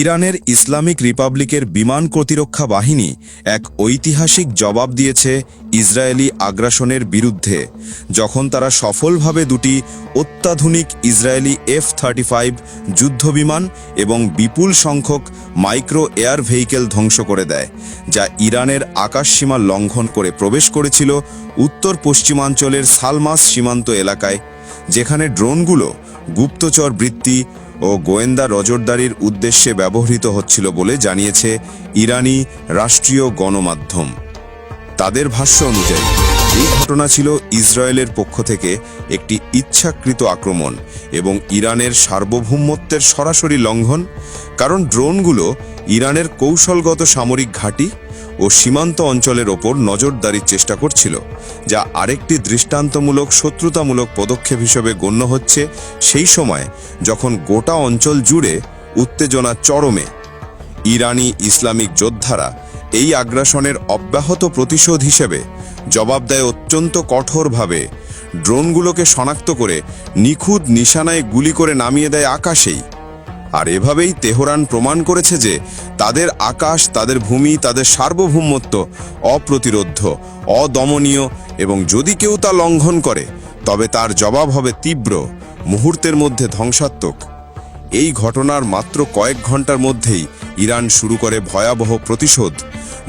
ইরানের ইসলামিক রিপাবলিকের বিমান প্রতিরক্ষা বাহিনী এক ঐতিহাসিক জবাব দিয়েছে ইসরায়েলি আগ্রাসনের বিরুদ্ধে, যখন তারা সফলভাবে দুটি অত্যাধুনিক ইসরায়েলি এফ থার্টি ফাইভ যুদ্ধবিমান এবং বিপুল সংখ্যক মাইক্রো এয়ার ভেহিকেল ধ্বংস করে দেয়, যা ইরানের আকাশসীমা লঙ্ঘন করে প্রবেশ করেছিল উত্তর পশ্চিমাঞ্চলের সালমাস সীমান্ত এলাকায়, যেখানে ড্রোনগুলো গুপ্তচর বৃত্তি ও গোয়েন্দা নজরদারির উদ্দেশ্যে ব্যবহৃত হচ্ছিল বলে জানিয়েছে ইরানি রাষ্ট্রীয় গণমাধ্যম। তাদের ভাষ্য অনুযায়ী, এই ঘটনা ছিল ইসরায়েলের পক্ষ থেকে একটি ইচ্ছাকৃত আক্রমণ এবং ইরানের সার্বভৌমত্বের সরাসরি লঙ্ঘন, কারণ ড্রোনগুলো ইরানের কৌশলগত সামরিক ঘাঁটি ও সীমান্ত অঞ্চলের ওপর নজরদারির চেষ্টা করছিল, যা আরেকটি দৃষ্টান্তমূলক, শত্রুতামূলক পদক্ষেপ হিসেবে গণ্য হচ্ছে সেই সময় যখন গোটা অঞ্চল জুড়ে উত্তেজনা চরমে। ইরানি ইসলামিক যোদ্ধারা এই আগ্রাসনের অব্যাহত প্রতিশোধ হিসেবে জবাব দেয় অত্যন্ত কঠোরভাবে। ড্রোনগুলোকে শনাক্ত করে নিখুঁত নিশানায় গুলি করে নামিয়ে দেয় আকাশেই। আর এভাবেই তেহরান প্রমাণ করেছে যে তাদের আকাশ, তাদের ভূমি, তাদের সার্বভৌমত্ব অপ্রতিরোধ্য, অদমনীয় এবং যদি কেউ তা লঙ্ঘন করে, তবে তার জবাব হবে তীব্র, মুহূর্তের মধ্যে ধ্বংসাত্মক। এই ঘটনার মাত্র কয়েক ঘণ্টার মধ্যেই ইরান শুরু করে ভয়াবহ প্রতিশোধ।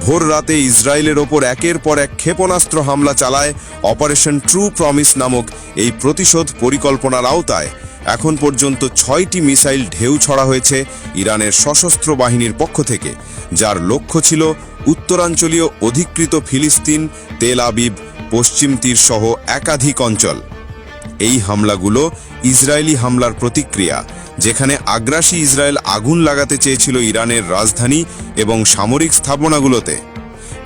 ভোর রাতে ইসরায়েলের ওপর একের পর এক ক্ষেপণাস্ত্র হামলা চালায় অপারেশন ট্রু প্রমিস নামক এই প্রতিশোধ পরিকল্পনার আওতায় এখন পর্যন্ত ছয়টি মিসাইল ঢেউ ছড়া হয়েছে ইরানের সশস্ত্র বাহিনীর পক্ষ থেকে, যার লক্ষ্য ছিল উত্তরাঞ্চলীয় অধিকৃত ফিলিস্তিন, তেল আবিব, পশ্চিম তীর সহ একাধিক অঞ্চল। এই হামলাগুলো ইসরায়েলি হামলার প্রতিক্রিয়া, যেখানে আগ্রাসী ইসরায়েল আগুন লাগাতে চেয়েছিল ইরানের রাজধানী এবং সামরিক স্থাপনাগুলোতে।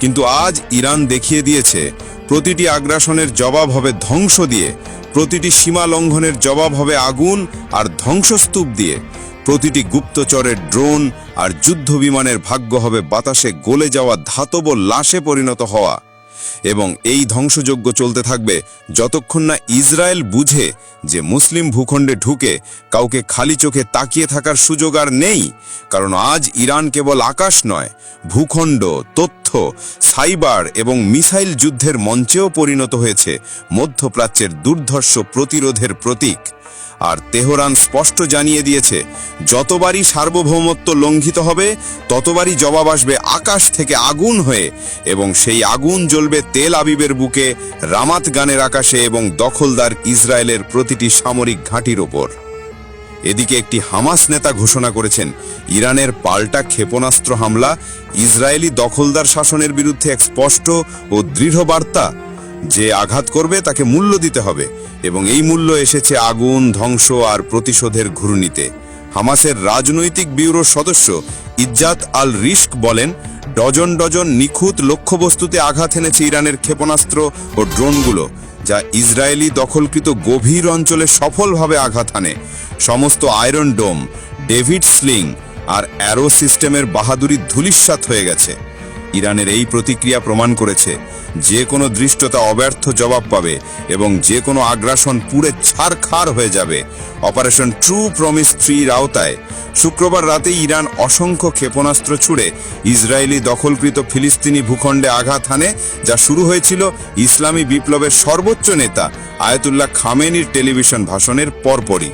কিন্তু আজ ইরান দেখিয়ে দিয়েছে, প্রতিটি আগ্রাসনের জবাব হবে ধ্বংস দিয়ে প্রতিটি সীমা লঙ্ঘনের জবাব হবে আগুন আর ধ্বংসস্তূপ দিয়ে। প্রতিটি গুপ্তচরের ড্রোন আর যুদ্ধ বিমানের ভাগ্য হবে বাতাসে গলে যাওয়া ধাতব লাশে পরিণত হওয়া। এবং এই ধ্বংসযজ্ঞ চলতে থাকবে যতক্ষণ না ইসরায়েল বুঝে যে মুসলিম ভূখণ্ডে ঢুকে কাউকে খালি চোখে তাকিয়ে থাকার সুযোগ আর নেই, কারণ আজ ইরান কেবল আকাশ নয়, ভূখণ্ড, তথ্য, সাইবার এবং মিসাইল যুদ্ধের মঞ্চেও পরিণত হয়েছে মধ্যপ্রাচ্যের দুর্ধর্ষ প্রতিরোধের প্রতীক। আর তেহরান স্পষ্ট জানিয়ে দিয়েছে, যতবারই সার্বভৌমত্ব লঙ্ঘিত হবে, ততবারই জবাব আসবে আকাশ থেকে আগুন হয়ে এবং সেই আগুন জ্বলবে তেল আবিবের বুকে, রামাত গানের আকাশে এবং দখলদার ইসরায়েলের প্রতিটি সামরিক ঘাঁটির ওপর। এদিকে একটি হামাস নেতা ঘোষণা করেছেন, ইরানের পাল্টা ক্ষেপণাস্ত্র হামলা, ইসরায়েলি দখলদার শাসনের বিরুদ্ধে এক স্পষ্ট ও দৃঢ় বার্তা যে আঘাত করবে তাকে মূল্য দিতে হবে। এবং এই মূল্য এসেছে আগুন, ধ্বংস আর প্রতিশোধের ঘূর্ণিতে। হামাসের রাজনৈতিক ব্যুরোর সদস্য ইজ্জাত আল রিস্ক বলেন, ডজন ডজন নিখুঁত লক্ষ্যবস্তুতে আঘাত এনেছে ইরানের ক্ষেপণাস্ত্র ও ড্রোনগুলো, যা ইসরায়েলি দখলকৃত গভীর অঞ্চলে সফলভাবে আঘাত হানে সমস্ত আয়রন ডোম, ডেভিড স্লিং আর অ্যারো সিস্টেমের বাহাদুরি ধুলিস্বাত হয়ে গেছে। ইরানের এই প্রতিক্রিয়া প্রমাণ করেছে যে কোনো দৃষ্টতা অব্যর্থ জবাব পাবে এবং যে কোনো আগ্রাসন পুরে ছারখার হয়ে যাবে। অপারেশন ট্রু প্রমিস থ্রির আওতায়। শুক্রবার রাতে ইরান অসংখ্য ক্ষেপণাস্ত্র ছুড়ে ইসরায়েলি দখলকৃত ফিলিস্তিনি ভূখণ্ডে আঘাত হানে, যা শুরু হয়েছিল ইসলামী বিপ্লবের সর্বোচ্চ নেতা আয়াতুল্লাহ খামেনির টেলিভিশন ভাষণের পরপরই।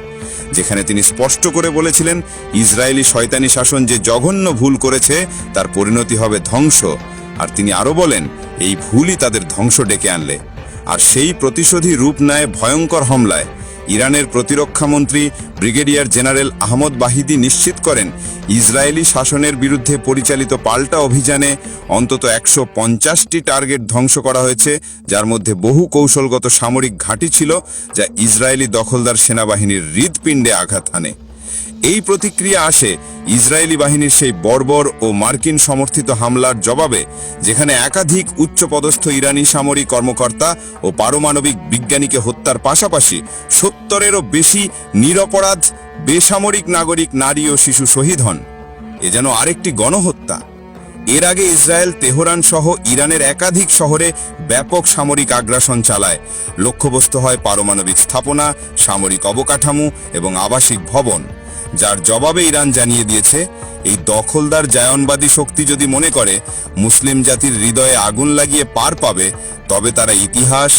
যেখানে তিনি স্পষ্ট করে বলেছিলেন, ইসরায়েলি শয়তানি শাসন যে জঘন্য ভুল করেছে, তার পরিণতি হবে ধ্বংস। আর তিনি আরও বলেন এই ভুলই তাদের ধ্বংস ডেকে আনলে। আর সেই প্রতিশোধী রূপ নেয় ভয়ঙ্কর হামলায়। ইরানের প্রতিরক্ষামন্ত্রী ব্রিগেডিয়ার জেনারেল আহমদ বাহিদি নিশ্চিত করেন, ইসরায়েলি শাসনের বিরুদ্ধে পরিচালিত পাল্টা অভিযানে অন্তত একশো পঞ্চাশটি টার্গেট ধ্বংস করা হয়েছে, যার মধ্যে বহু কৌশলগত সামরিক ঘাঁটি ছিল, যা ইসরায়েলি দখলদার সেনাবাহিনীর হৃদপিণ্ডে আঘাত হানে। এই প্রতিক্রিয়া আসে ইসরায়েলি বাহিনীর সেই বর্বর ও মার্কিন সমর্থিত হামলার জবাবে, যেখানে একাধিক উচ্চপদস্থ ইরানি সামরিক কর্মকর্তা ও পারমাণবিক বিজ্ঞানীকে হত্যার পাশাপাশি সত্তরেরও বেশি নিরপরাধ, বেসামরিক নাগরিক, নারী ও শিশু শহীদ হন। এ যেন আরেকটি গণহত্যা। এর আগে ইসরায়েল তেহরান সহ ইরানের একাধিক শহরে ব্যাপক সামরিক আগ্রাসন চালায়। লক্ষ্যবস্তু হয় পারমাণবিক স্থাপনা, সামরিক অবকাঠামো এবং আবাসিক ভবন। যার জবাবে ইরান জানিয়ে দিয়েছে, এই দখলদার জায়নবাদী শক্তি যদি মনে করে, মুসলিম জাতির হৃদয়ে আগুন লাগিয়ে পার পাবে, তবে তারা ইতিহাস,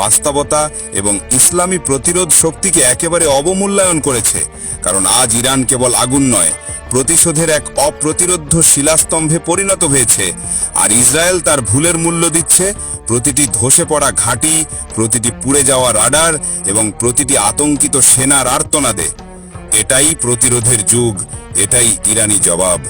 বাস্তবতা এবং ইসলামী প্রতিরোধ শক্তিকে একেবারে অবমূল্যায়ন করেছে, কারণ আজ ইরান কেবল আগুন নয়, প্রতিশোধের এক অপ্রতিরোধ্য শিলাস্তম্ভে পরিণত হয়েছে, আর ইসরায়েল তার ভুলের মূল্য দিচ্ছে, প্রতিটি ধসে পড়া ঘাঁটি, প্রতিটি পুড়ে যাওয়া রাডার এবং প্রতিটি আতঙ্কিত সেনার আর্তনাদে। এটাই প্রতিরোধের যুগ এটাই ইরানি জবাব।